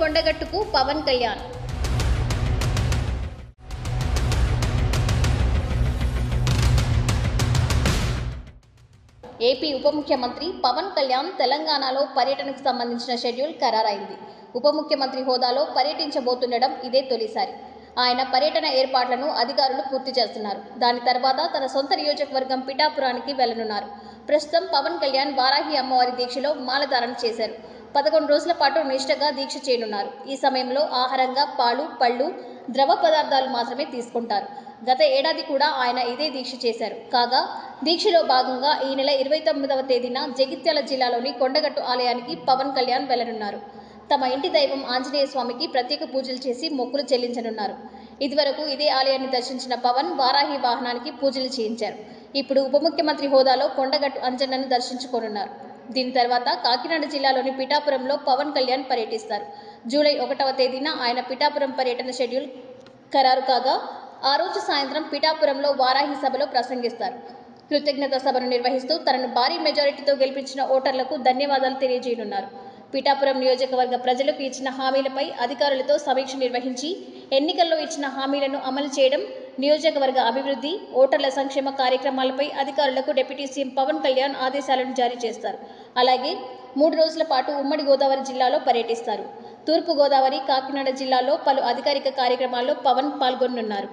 కొండగట్టుకు Pawan Kalyan. AP ఉప ముఖ్యమంత్రి పవన్ కళ్యాణ్ తెలంగాణలో పర్యటనకు సంబంధించిన షెడ్యూల్ ఖరారైంది. ఉప ముఖ్యమంత్రి హోదాలో పర్యటించబోతుండడం ఇదే తొలిసారి. ఆయన పర్యటన ఏర్పాట్లను అధికారులు పూర్తి చేస్తున్నారు. దాని తర్వాత తన సొంత నియోజకవర్గం పిఠాపురానికి వెళ్ళనున్నారు. ప్రస్తుతం పవన్ కళ్యాణ్ వారాహి అమ్మవారి దీక్షలో మాలధారణ చేశారు. పదకొండు రోజుల పాటు నిష్ఠగా దీక్ష చేయనున్నారు. ఈ సమయంలో ఆహారంగా పాలు పళ్ళు ద్రవ పదార్థాలు మాత్రమే తీసుకుంటారు. గత ఏడాది కూడా ఆయన ఇదే దీక్ష చేశారు. కాగా దీక్షలో భాగంగా ఈ నెల ఇరవై తొమ్మిదవ తేదీన జగిత్యాల జిల్లాలోని కొండగట్టు ఆలయానికి పవన్ కళ్యాణ్ వెళ్ళనున్నారు. తమ ఇంటి దైవం ఆంజనేయ స్వామికి ప్రత్యేక పూజలు చేసి మొక్కులు చెల్లించనున్నారు. ఇదివరకు ఇదే ఆలయాన్ని దర్శించిన పవన్ వారాహి వాహనానికి పూజలు చేయించారు. ఇప్పుడు ఉప ముఖ్యమంత్రి హోదాలో కొండగట్టు అంజన్నను దర్శించుకోనున్నారు. దీని తర్వాత కాకినాడ జిల్లాలోని పిఠాపురంలో పవన్ కళ్యాణ్ పర్యటిస్తారు. జూలై ఒకటవ తేదీన ఆయన పిఠాపురం పర్యటన షెడ్యూల్ ఖరారు కాగా ఆ రోజు సాయంత్రం పిఠాపురంలో వారాహి సభలో ప్రసంగిస్తారు. కృతజ్ఞత సభను నిర్వహిస్తూ తనను భారీ మెజారిటీతో గెలిపించిన ఓటర్లకు ధన్యవాదాలు తెలియజేయనున్నారు. పిఠాపురం నియోజకవర్గ ప్రజలకు ఇచ్చిన హామీలపై అధికారులతో సమీక్ష నిర్వహించి ఎన్నికల్లో ఇచ్చిన హామీలను అమలు చేయడం నియోజకవర్గ అభివృద్ధి ఓటర్ల సంక్షేమ కార్యక్రమాలపై అధికారులకు డిప్యూటీ సీఎం పవన్ కళ్యాణ్ ఆదేశాలను జారీ చేస్తారు. అలాగే మూడు రోజుల పాటు ఉమ్మడి గోదావరి జిల్లాలో పర్యటిస్తారు. తూర్పుగోదావరి కాకినాడ జిల్లాలో పలు అధికారిక కార్యక్రమాల్లో పవన్ పాల్గొనున్నారు